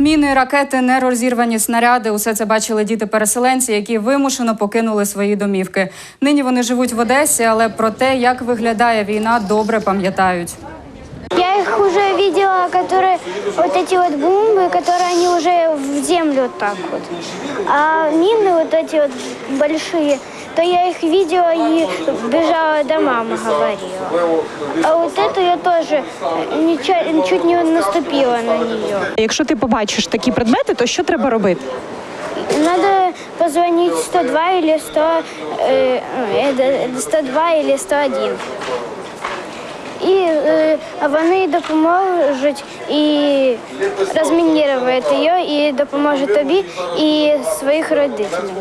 Міни, ракети, нерозірвані снаряди. Усе це бачили діти-переселенці, які вимушено покинули свої домівки. Нині вони живуть в Одесі, але про те, як виглядає війна, добре пам'ятають. Я их уже видела, которые вот эти вот бомбы, которые они уже в землю вот так вот. А мины вот эти вот большие, то я их видела и бежала до мамы, говорила. А вот эту я тоже нича- чуть не наступила на нее. Якщо ти побачиш такі предмети, то що треба робити? Надо позвонить 102 или 100, э, э, 102 или 101. І е, вони допоможуть і розмінірувати її, і допоможуть тобі і своїх родителів.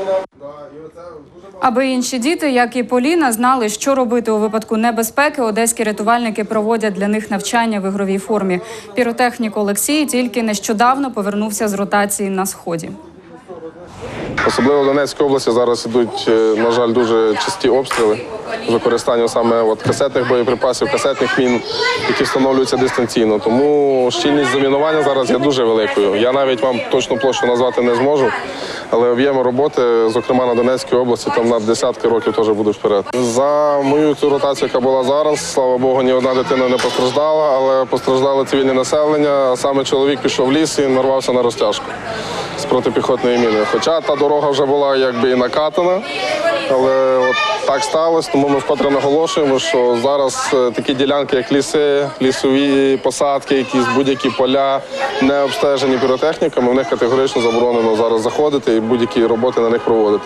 Аби інші діти, як і Поліна, знали, що робити у випадку небезпеки. Одеські рятувальники проводять для них навчання в ігровій формі. Піротехнік Олексій тільки нещодавно повернувся з ротації на сході. Особливо в Донецькій області зараз ідуть, е, на жаль, дуже часті обстріли з використанням саме от касетних боєприпасів, касетних мін, які встановлюються дистанційно. Тому щільність замінування зараз є дуже великою. Я навіть вам точну площу назвати не зможу, але об'єми роботи, зокрема на Донецькій області, там на десятки років теж будуть вперед. За мою цю ротацію, яка була зараз, слава Богу, ні одна дитина не постраждала, але постраждало цивільне населення. А саме чоловік пішов в ліс і нарвався на розтяжку з протипіхотної міни. Хоча та дорога вже була якби і накатана, але от так сталося, тому ми вкотре наголошуємо, що зараз е, такі ділянки, як ліси, лісові посадки, якісь будь-які поля, не обстежені піротехніками, в них категорично заборонено зараз заходити і будь-які роботи на них проводити.